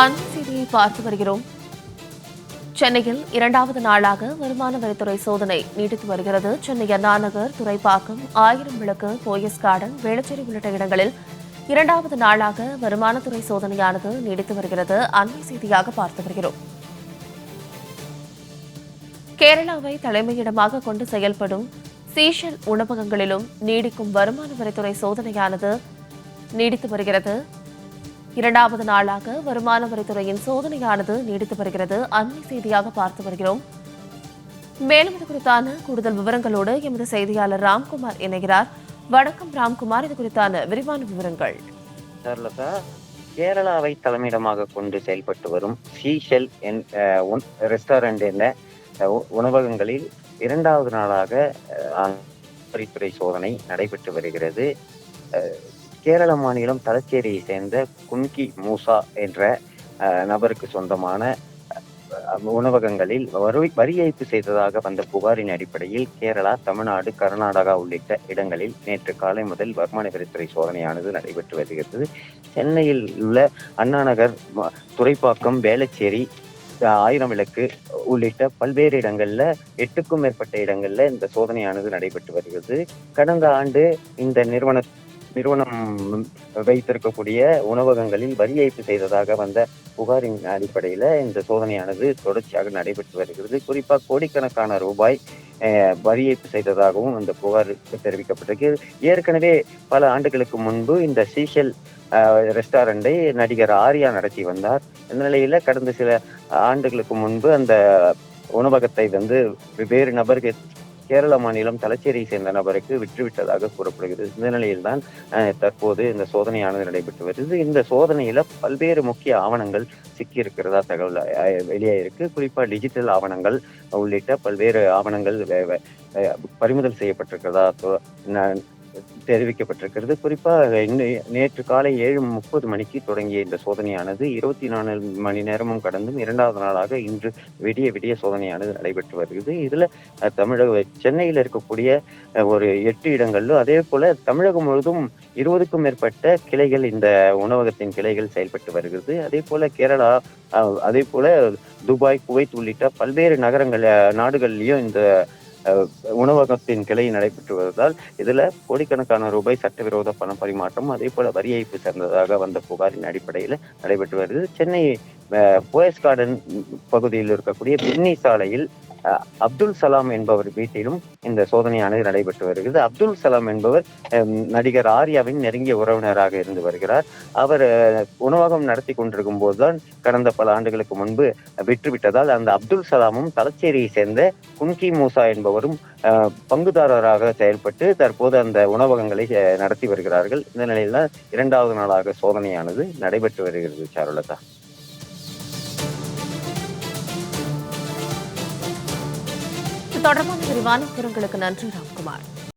அந்த செய்தியை பார்த்து வருகிறோம். சென்னையில் இரண்டாவது நாளாக வருமான வரித்துறை சோதனை நீடித்து வருகிறது. சென்னை அண்ணா நகர் துறைப்பாக்கம் ஆயிரம் விளக்கு போயஸ் கார்டன் வேளச்சேரி உள்ளிட்ட இடங்களில் இரண்டாவது நாளாக வருமானத்துறை சோதனையானது நீடித்து வருகிறது. அண்மை செய்தியாக பார்த்து வருகிறோம். கேரளாவை தலைமையிடமாக கொண்டு செயல்படும் சீஷல் உணவகங்களிலும் நீடிக்கும் வருமான வரித்துறை சோதனையானது நீடித்து வருகிறது. இரண்டாவது நாளாக வருமான வரித்துறையின் சோதனையானது நீடித்து வருகிறது. அண்மை செய்தியாக பார்த்து வருகிறோம். மேலும் இது குறித்தான கூடுதல் விவரங்களோடு எமது செய்தியாளர் ராம்குமார் இணைகிறார். வணக்கம் ராம்குமார் இது குறித்தான விரிவான விவரங்கள். கேரளாவை தலைமையிடமாக கொண்டு செயல்பட்டு வரும் சீஷெல் என் ரெஸ்டாரண்ட் என்ற உ- உணவகங்களில் இரண்டாவது நாளாக வரித்துறை சோதனை நடைபெற்று வருகிறது. கேரள மாநிலம் தலச்சேரியை சேர்ந்த குன்கி மூசா என்ற நபருக்கு சொந்தமான உணவகங்களில் வரி வரி ஏய்ப்பு செய்ததாக வந்த புகாரின் அடிப்படையில் கேரளா தமிழ்நாடு கர்நாடகா உள்ளிட்ட இடங்களில் நேற்று காலை முதல் வருமான வரித்துறை சோதனையானது நடைபெற்று வருகிறது. சென்னையில் உள்ள அண்ணாநகர் துறைப்பாக்கம் வேளச்சேரி ஆயிரம் விளக்கு உள்ளிட்ட பல்வேறு இடங்கள்ல எட்டுக்கும் மேற்பட்ட இடங்கள்ல இந்த சோதனையானது நடைபெற்று வருகிறது. கடந்த ஆண்டு இந்த நிறுவன நிறுவனம் வைத்திருக்கக்கூடிய உணவகங்களில் வரி ஏய்ப்பு செய்ததாக வந்த புகாரின் அடிப்படையில் இந்த சோதனையானது தொடர்ச்சியாக நடைபெற்று வருகிறது. குறிப்பாக கோடிக்கணக்கான ரூபாய் வரி ஏய்ப்பு செய்ததாகவும் அந்த புகார் தெரிவிக்கப்பட்டிருக்கு. ஏற்கனவே பல ஆண்டுகளுக்கு முன்பு இந்த சீஷல் ரெஸ்டாரண்டை நடிகர் ஆர்யா நடத்தி வந்தார். இந்த நிலையில கடந்த சில ஆண்டுகளுக்கு முன்பு அந்த உணவகத்தை வந்து வேறு நபருக்கு கேரள மாநிலம் தலச்சேரியை சேர்ந்த நபருக்கு விற்றுவிட்டதாக கூறப்படுகிறது. இந்த நிலையில்தான் தற்போது இந்த சோதனையானது நடைபெற்று வருகிறது. இந்த சோதனையில பல்வேறு முக்கிய ஆவணங்கள் சிக்கி இருக்கிறதா தகவல் வெளியாயிருக்கு குறிப்பா டிஜிட்டல் ஆவணங்கள் உள்ளிட்ட பல்வேறு ஆவணங்கள் வே- பறிமுதல் செய்யப்பட்டிருக்கிறதா தெரிவிக்கப்பட்டிருக்கிறது. குறிப்பாக இன்னும் நேற்று காலை ஏழு முப்பது மணிக்கு தொடங்கிய இந்த சோதனையானது இருபத்தி நாலு மணி நேரமும் கடந்தும் இரண்டாவது நாளாக இன்று விடிய விடிய சோதனையானது நடைபெற்று வருகிறது. இதுல தமிழக சென்னையில் இருக்கக்கூடிய ஒரு எட்டு இடங்களிலும் அதே போல தமிழகம் முழுவதும் இருபதுக்கும் மேற்பட்ட கிளைகள் இந்த உணவகத்தின் கிளைகள் செயல்பட்டு வருகிறது. அதே போல கேரளா அதே போல துபாய் குவைத் உள்ளிட்ட பல்வேறு நகரங்கள் நாடுகள்லையும் நாடுகள்லயும் இந்த உணவகத்தின் கிளை நடைபெற்று வருவதால் இதுல கோடிக்கணக்கான ரூபாய் சட்டவிரோத பண பரிமாற்றம் அதே போல வரி ஏய்ப்பு சேர்ந்ததாக வந்த புகாரின் அடிப்படையில் நடைபெற்று வருகிறது. சென்னை அஹ், போயஸ் கார்டன் பகுதியில் இருக்கக்கூடிய பின்னி சாலையில் அப்துல் சலாம் என்பவர் வீட்டிலும் இந்த சோதனையானது நடைபெற்று வருகிறது. அப்துல் சலாம் என்பவர் நடிகர் ஆர்யாவின் நெருங்கிய உறவினராக இருந்து வருகிறார். அவர் உணவகம் நடத்தி கொண்டிருக்கும் போதுதான் கடந்த பல ஆண்டுகளுக்கு முன்பு விற்றுவிட்டதால் அந்த அப்துல் சலாமும் தலச்சேரியை சேர்ந்த குன்கி மூசா என்பவரும் பங்குதாரராக செயல்பட்டு தற்போது அந்த உணவகங்களை அஹ், நடத்தி வருகிறார்கள். இந்த நிலையில் தான் இரண்டாவது நாளாக சோதனையானது நடைபெற்று வருகிறது சாருலதா. இது தொடர்பான விரிவான விவரங்களுக்கு நன்றி ராம்குமார்.